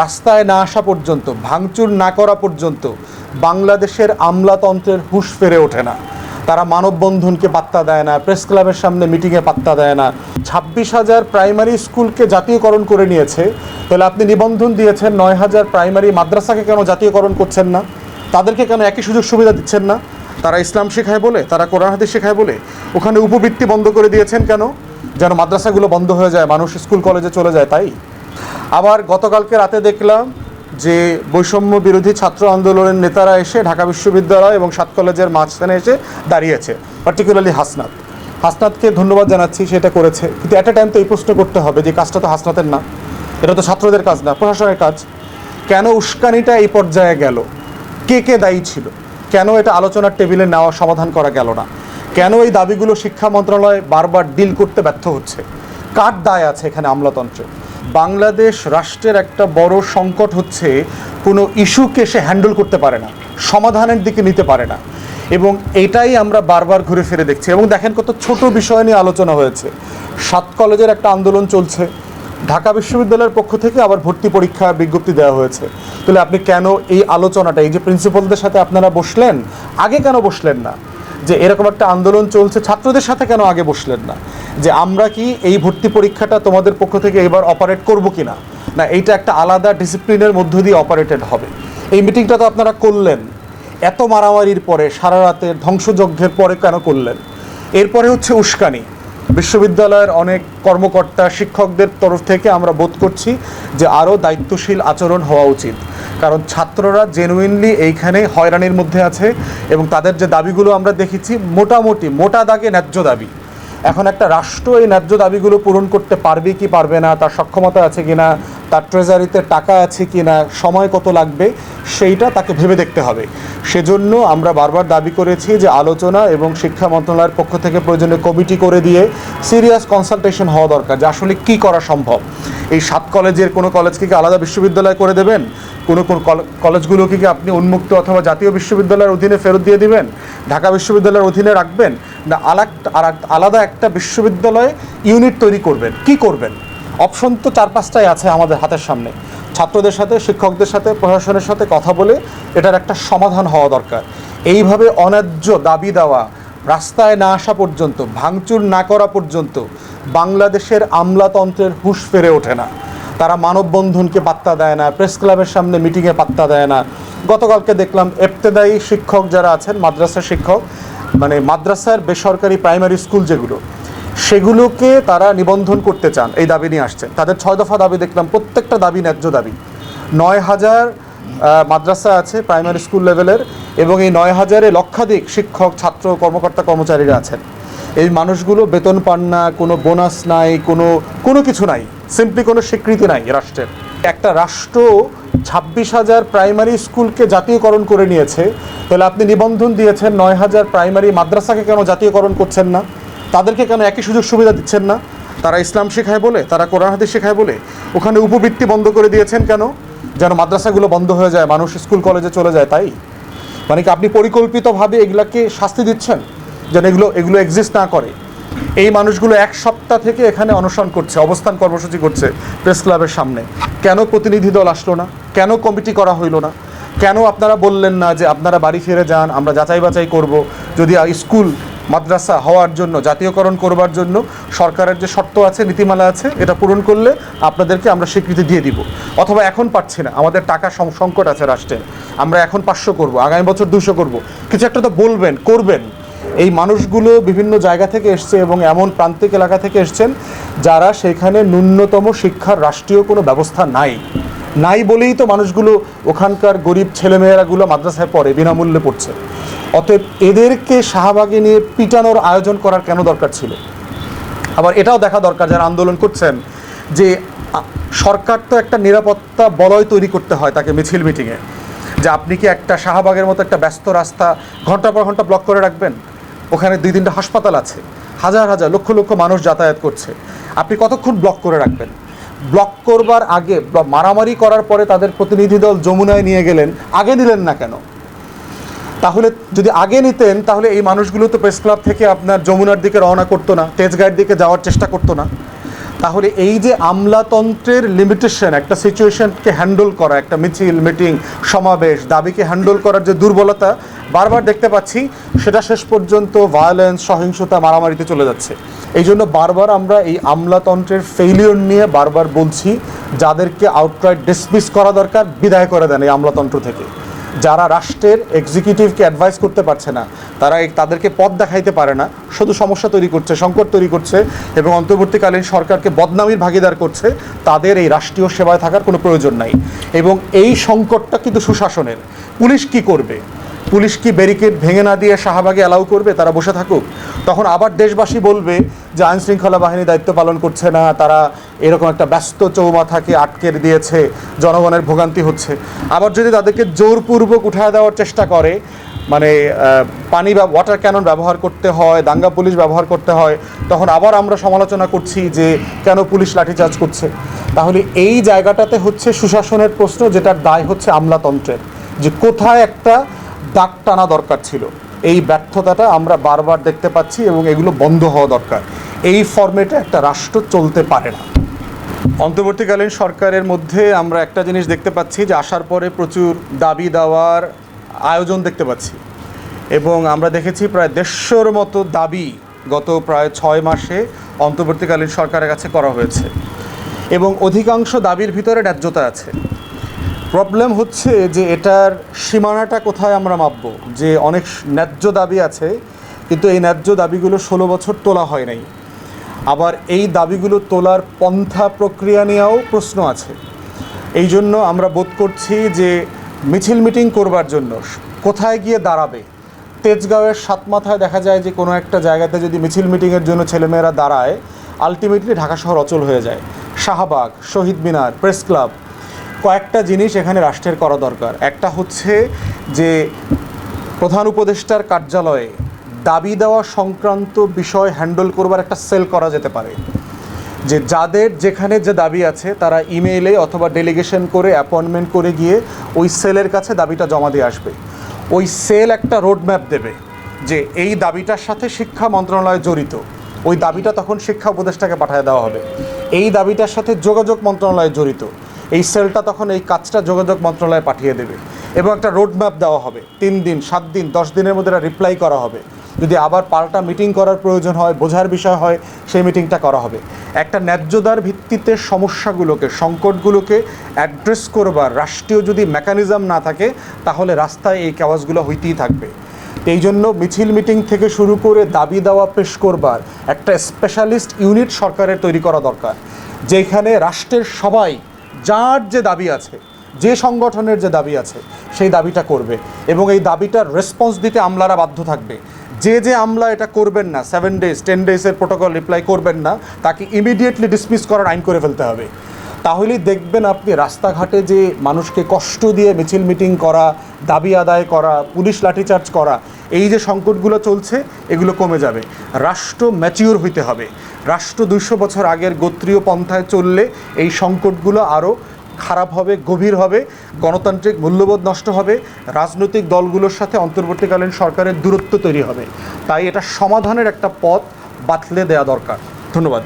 রাস্তায় না আসা পর্যন্ত, ভাঙচুর না করা পর্যন্ত বাংলাদেশের আমলাতন্ত্রের হুঁশ ফেরে ওঠে না। তারা মানববন্ধনকে পাত্তা দেয় না, প্রেস ক্লাবের সামনে মিটিংয়ে পাত্তা দেয় না। ছাব্বিশ হাজার প্রাইমারি স্কুলকে জাতীয়করণ করে নিয়েছে। তাহলে আপনি নিবন্ধন দিয়েছেন নয় হাজার প্রাইমারি মাদ্রাসাকে কেন জাতীয়করণ করছেন না? তাদেরকে কেন একই সুযোগ সুবিধা দিচ্ছেন না? তারা ইসলাম শেখায় বলে, তারা কোরআন হাদিস শেখায় বলে, ওখানে উপবৃত্তি বন্ধ করে দিয়েছেন কেন? যেন মাদ্রাসাগুলো বন্ধ হয়ে যায়, মানুষ স্কুল কলেজে চলে যায়, তাই? আবার গতকালকে রাতে দেখলাম যে বৈষম্য বিরোধী ছাত্র আন্দোলনের নেতারা এসে ঢাকা বিশ্ববিদ্যালয় এবং সাত কলেজের মাঝখানে এসে দাঁড়িয়েছে পার্টিকুলারলি হাসনাত। হাসনাতকে ধন্যবাদ জানাচ্ছি সেটা করেছে। কিন্তু একটা টাইম তো এই প্রশ্ন করতে হবে যে কাজটা তো হাসনাতের না। এটা তো ছাত্রদের কাজ না, প্রশাসনের কাজ। কেন উস্কানিটা এই পর্যায়ে গেল? কে কে দায়ী ছিল? কেন এটা আলোচনার টেবিলে নেওয়া সমাধান করা গেল না? কেন এই দাবিগুলো শিক্ষা মন্ত্রণালয় বারবার ডিল করতে ব্যর্থ হচ্ছে? কার দায় আছে এখানে আমলাতন্ত্র বাংলাদেশ রাষ্ট্রের একটা বড় সংকট হচ্ছে, কোনো ইস্যুকে সে হ্যান্ডেল করতে পারে না, সমাধানের দিকে নিতে পারে না। এবং এটাই আমরা বারবার ঘুরে ফিরে দেখছি। এবং দেখেন কত ছোট বিষয় নিয়ে আলোচনা হয়েছে। সাত কলেজের একটা আন্দোলন চলছে। ঢাকা বিশ্ববিদ্যালয়ের পক্ষ থেকে আবার ভর্তি পরীক্ষা বিজ্ঞপ্তি দেওয়া হয়েছে। তাহলে আপনি কেন এই আলোচনাটা, এই যে প্রিন্সিপালদের সাথে আপনারা বসলেন, আগে কেন বসলেন না? যে এরকম একটা আন্দোলন চলছে, ছাত্রদের সাথে কেন আগে বসলেন না? যে আমরা কি এই ভর্তি পরীক্ষাটা তোমাদের পক্ষ থেকে এবার অপারেট করব কি না না এইটা একটা আলাদা ডিসিপ্লিনের মধ্য দিয়ে অপারেটেড হবে। এই মিটিংটা তো আপনারা করলেন। এত মারামারির পরে, সারা রাতের ধ্বংসযজ্ঞের পরে কেন করলেন? এরপরে হচ্ছে উস্কানি। বিশ্ববিদ্যালয়ের অনেক কর্মকর্তা, শিক্ষকদের তরফ থেকে আমরা বোধ করছি যে আরও দায়িত্বশীল আচরণ হওয়া উচিত। কারণ ছাত্ররা জেনুইনলি এইখানে হয়রানির মধ্যে আছে এবং তাদের যে দাবিগুলো আমরা দেখেছি, মোটামুটি মোটা দাগে ন্যায্য দাবি। এখন একটা রাষ্ট্র এই ন্যায্য দাবিগুলো পূরণ করতে পারবে কি পারবে না, তার সক্ষমতা আছে কি না তার ট্রেজারিতে টাকা আছে কি না সময় কত লাগবে, সেইটা তাকে ভেবে দেখতে হবে। সেজন্য আমরা বারবার দাবি করেছি যে আলোচনা এবং শিক্ষা মন্ত্রণালয়ের পক্ষ থেকে প্রয়োজনীয় কমিটি করে দিয়ে সিরিয়াস কনসালটেশন হওয়া দরকার যে আসলে কী করা সম্ভব। এই সাত কলেজের কোনো কলেজকে কি আলাদা বিশ্ববিদ্যালয় করে দেবেন? কোনো কোন কলেজগুলোকে কি আপনি উন্মুক্ত অথবা জাতীয় বিশ্ববিদ্যালয়ের অধীনে ফেরত দিয়ে দিবেন? ঢাকা বিশ্ববিদ্যালয়ের অধীনে রাখবেন? না আলাদা একটা বিশ্ববিদ্যালয়ে ইউনিট তৈরি করবেন? কি করবেন? অপশন তো চার পাঁচটাই আছে আমাদের হাতের সামনে। ছাত্রদের সাথে, শিক্ষকদের সাথে, প্রশাসনের সাথে কথা বলে এটার একটা সমাধান হওয়া দরকার। এইভাবে অন্যায্য দাবি দেওয়া, রাস্তায় না আসা পর্যন্ত, ভাঙচুর না করা পর্যন্ত বাংলাদেশের আমলাতন্ত্রের হুঁশ ফেরে ওঠে না। তারা মানববন্ধনকে পাত্তা দেয় না, প্রেস ক্লাবের সামনে মিটিংয়ে পাত্তা দেয় না। গতকালকে দেখলাম এফতেদায়ী শিক্ষক যারা আছেন মাদ্রাসা শিক্ষক মানে মাদ্রাসার বেসরকারি প্রাইমারি স্কুল যেগুলো সেগুলোকে তারা নিবন্ধন করতে চান, এই দাবি নিয়ে আসছেন। তাদের ছয় দফা দাবি দেখলাম, প্রত্যেকটা দাবি ন্যায্য দাবি। নয় হাজার মাদ্রাসা আছে প্রাইমারি স্কুল লেভেলের এবং এই নয় হাজারে লক্ষাধিক শিক্ষক, ছাত্র, কর্মকর্তা, কর্মচারীরা আছেন। এই মানুষগুলো বেতন পান না, কোনো বোনাস নাই, কোনো কোনো কিছু নাই সিম্পলি কোনো স্বীকৃতি নাই রাষ্ট্রের। একটা রাষ্ট্র ছাব্বিশ হাজার প্রাইমারি স্কুলকে জাতীয়করণ করে নিয়েছে, তাহলে আপনি নিবন্ধন দিয়েছেন নয় হাজার প্রাইমারি মাদ্রাসাকে কেন জাতীয়করণ করছেন না? তাদেরকে কেন একই সুযোগ সুবিধা দিচ্ছেন না? তারা ইসলাম শেখায় বলে, তারা কোরআন হাদিস শেখায় বলে। ওখানে উপবৃত্তি বন্ধ করে দিয়েছেন কেন? যেন মাদ্রাসাগুলো বন্ধ হয়ে যায়, মানুষ স্কুল, কলেজে চলে যায়, তাই? মানে কি আপনি পরিকল্পিতভাবে এগুলাকে শাস্তি দিচ্ছেন? যেন এগুলো এগুলো এক্সিস্ট না করে? এই মানুষগুলো এক সপ্তাহ থেকে এখানে অনশন করছে, অবস্থান কর্মসূচি করছে প্রেস ক্লাবের সামনে। কেন প্রতিনিধি দল আসলো না? কেন কমিটি করা হইল না? কেন আপনারা বললেন না যে আপনারা বাড়ি ফিরে যান, আমরা যাচাই বাছাই করব? যদি স্কুল মাদ্রাসা হওয়ার জন্য, জাতীয়করণ করবার জন্য সরকারের যে শর্ত আছে, নীতিমালা আছে, এটা পূরণ করলে আপনাদেরকে আমরা স্বীকৃতি দিয়ে দিব। অথবা এখন পাচ্ছি না, আমাদের টাকা সংকট আছে রাষ্ট্রের। আমরা এখন পাঁচশো করব, আগামী বছর দুশো করব। কিছু একটা তো বলবেন, করবেন। এই মানুষগুলো বিভিন্ন জায়গা থেকে এসছে এবং এমন প্রান্তিক এলাকা থেকে এসছেন যারা সেখানে ন্যূনতম শিক্ষার রাষ্ট্রীয় কোনো ব্যবস্থা নাই। নাই বলেই তো মানুষগুলো ওখানকার গরিব ছেলেমেয়েরাগুলো মাদ্রাসায় পড়ে, বিনামূল্যে পড়ছে। অতএব এদেরকে শাহবাগে নিয়ে পিটানোর আয়োজন করার কেন দরকার ছিল? আবার এটাও দেখা দরকার যারা আন্দোলন করছেন যে সরকার তো একটা নিরাপত্তা বলয় তৈরি করতে হয় তাকে মিছিল মিটিংয়ে। যে আপনি কি একটা শাহবাগের মতো একটা ব্যস্ত রাস্তা ঘণ্টা পর ঘণ্টা ব্লক করে রাখবেন? ওখানে দুই তিনটা হাসপাতাল আছে। হাজার হাজার, লক্ষ লক্ষ মানুষ যাতায়াত করছে। আপনি কতক্ষণ ব্লক করে রাখবেন? ব্লক করবার আগে মারামারি করার পরে তাদের প্রতিনিধি দল যমুনায় নিয়ে গেলেন। আগে নিলেন না কেন? তাহলে যদি আগে নিতেন, তাহলে এই মানুষগুলো তো প্রেস ক্লাব থেকে আপনার যমুনার দিকে রওনা করতো না, তেজগাঁয়ের দিকে যাওয়ার চেষ্টা করতো না। তাহলে এই যে আমলাতন্ত্রের লিমিটেশন একটা সিচুয়েশনকে হ্যান্ডেল করা, একটা মিছিল মিটিং সমাবেশ, দাবিকে হ্যান্ডেল করার যে দুর্বলতা, বারবার দেখতে পাচ্ছি, সেটা শেষ পর্যন্ত ভায়োলেন্স সহিংসতা মারামারিতে চলে যাচ্ছে। এই জন্য বারবার আমরা এই আমলাতন্ত্রের ফেইলিয়র নিয়ে বারবার বলছি, যাদেরকে আউটরাইট ডিসমিস করা দরকার, বিদায় করে দেন এই আমলাতন্ত্র থেকে। যারা রাষ্ট্রের এক্সিকিউটিভকে অ্যাডভাইস করতে পারছে না, তারা তাদেরকে পথ দেখাইতে পারে না। শুধু সমস্যা তৈরি করছে, সংকট তৈরি করছে এবং অন্তর্বর্তীকালীন সরকারকে বদনামির ভাগিদার করছে, তাদের এই রাষ্ট্রীয় সেবায় থাকার কোনো প্রয়োজন নাই। এবং এই সংকটটা কিন্তু সুশাসনের। পুলিশ কি করবে? পুলিশ কি ব্যারিকেড ভেঙে না দিয়ে শাহবাগে অ্যালাউ করবে? তারা বসে থাকুক। তখন আবার দেশবাসী বলবে যে আইন শৃঙ্খলা বাহিনী দায়িত্ব পালন করছে না, তারা এরকম একটা ব্যস্ত চৌমাথাকে আটকে দিয়েছে, জনগণের ভোগান্তি হচ্ছে। আবার যদি তাদেরকে জোরপূর্বক উঠায় দেওয়ার চেষ্টা করে মানে পানি বা ওয়াটার ক্যানন ব্যবহার করতে হয়, দাঙ্গা পুলিশ ব্যবহার করতে হয়, তখন আবার আমরা সমালোচনা করছি যে কেন পুলিশ লাঠিচার্জ করছে? তাহলে এই জায়গাটাতে হচ্ছে সুশাসনের প্রশ্ন, যেটার দায় হচ্ছে আমলাতন্ত্রের। যে কোথায় একটা দাগ টানা দরকার ছিল। এই ব্যর্থতাটা আমরা বারবার দেখতে পাচ্ছি এবং এগুলো বন্ধ হওয়া দরকার। এই ফর্মেটে একটা রাষ্ট্র চলতে পারে না। অন্তর্বর্তীকালীন সরকারের মধ্যে আমরা একটা জিনিস দেখতে পাচ্ছি যে আসার পরে প্রচুর দাবি দেওয়ার আয়োজন দেখতে পাচ্ছি। এবং আমরা দেখেছি প্রায় দেড়শোর মতো দাবি গত প্রায় ছয় মাসে অন্তর্বর্তীকালীন সরকারের কাছে করা হয়েছে। এবং অধিকাংশ দাবির ভিতরে ন্যায্যতা আছে। প্রবলেম হচ্ছে যে এটার সীমানাটা কোথায় আমরা মাপব? যে অনেক ন্যায্য দাবি আছে, কিন্তু এই ন্যায্য দাবিগুলো ষোলো বছর তোলা হয় নাই। আবার এই দাবিগুলো তোলার পন্থা প্রক্রিয়া নিয়েও প্রশ্ন আছে। এই জন্য আমরা বোধ করছি যে মিছিল মিটিং করবার জন্য কোথায় গিয়ে দাঁড়াবে? তেজগাঁওয়ের সাত মাথায় দেখা যায় যে কোনো একটা জায়গাতে যদি মিছিল মিটিংয়ের জন্য ছেলেমেয়েরা দাঁড়ায় আলটিমেটলি ঢাকা শহর অচল হয়ে যায়। শাহবাগ, শহীদ মিনার, প্রেস ক্লাব কয়েকটা জিনিস এখানে রাষ্ট্রের করা দরকার। একটা হচ্ছে যে প্রধান উপদেষ্টার কার্যালয়ে দাবি দেওয়া সংক্রান্ত বিষয় হ্যান্ডেল করবার একটা সেল করা যেতে পারে। যে যাদের যেখানে যে দাবি আছে, তারা ইমেইলে অথবা ডেলিগেশন করে অ্যাপয়েন্টমেন্ট করে গিয়ে ওই সেলের কাছে দাবিটা জমা দিয়ে আসবে। ওই সেল একটা রোডম্যাপ দেবে যে এই দাবিটার সাথে শিক্ষা মন্ত্রণালয় জড়িত। ওই দাবিটা তখন শিক্ষা উপদেষ্টাকে পাঠিয়ে দেওয়া হবে। এই দাবিটার সাথে যোগাযোগ মন্ত্রণালয় জড়িত। এই সেলটা তখন এই কাজটা যোগাযোগ মন্ত্রণালয়ে পাঠিয়ে দেবে এবং একটা রোডম্যাপ দেওয়া হবে। তিন দিন, সাত দিন, দশ দিনের মধ্যে এটা রিপ্লাই করা হবে। যদি আবার পাল্টা মিটিং করার প্রয়োজন হয়, বোঝার বিষয় হয়, সেই মিটিংটা করা হবে। একটা ন্যায্যতার ভিত্তিতে সমস্যাগুলোকে, সংকটগুলোকে অ্যাড্রেস করবার রাষ্ট্রীয় যদি মেকানিজম না থাকে, তাহলে রাস্তায় এই কাওয়াজগুলো হইতেই থাকবে। এই জন্য মিছিল মিটিং থেকে শুরু করে দাবি দেওয়া পেশ করবার একটা স্পেশালিস্ট ইউনিট সরকারের তৈরি করা দরকার, যেখানে রাষ্ট্রের সবাই যার যে দাবি আছে, যে সংগঠনের যে দাবি আছে, সেই দাবিটা করবে এবং এই দাবিটার রেসপন্স দিতে আমলারা বাধ্য থাকবে। যে যে আমলা এটা করবেন না সেভেন ডেজ টেন ডেজের প্রোটোকল রিপ্লাই করবেন না, তাকে ইমিডিয়েটলি ডিসমিস করার আইন করে ফেলতে হবে। তাহলেই দেখবেন আপনি রাস্তাঘাটে যে মানুষকে কষ্ট দিয়ে মিছিল মিটিং করা, দাবি আদায় করা, পুলিশ লাঠিচার্জ করা, এই যে সংকটগুলো চলছে, এগুলো কমে যাবে। রাষ্ট্র ম্যাচিওর হইতে হবে। রাষ্ট্র দুইশো বছর আগের গোত্রীয় পন্থায় চললে এই সংকটগুলো আরও খারাপ হবে, গভীর হবে, গণতান্ত্রিক মূল্যবোধ নষ্ট হবে, রাজনৈতিক দলগুলোর সাথে অন্তর্বর্তীকালীন সরকারের দূরত্ব তৈরি হবে। তাই এটা সমাধানের একটা পথ বাতলে দেওয়া দরকার। ধন্যবাদ।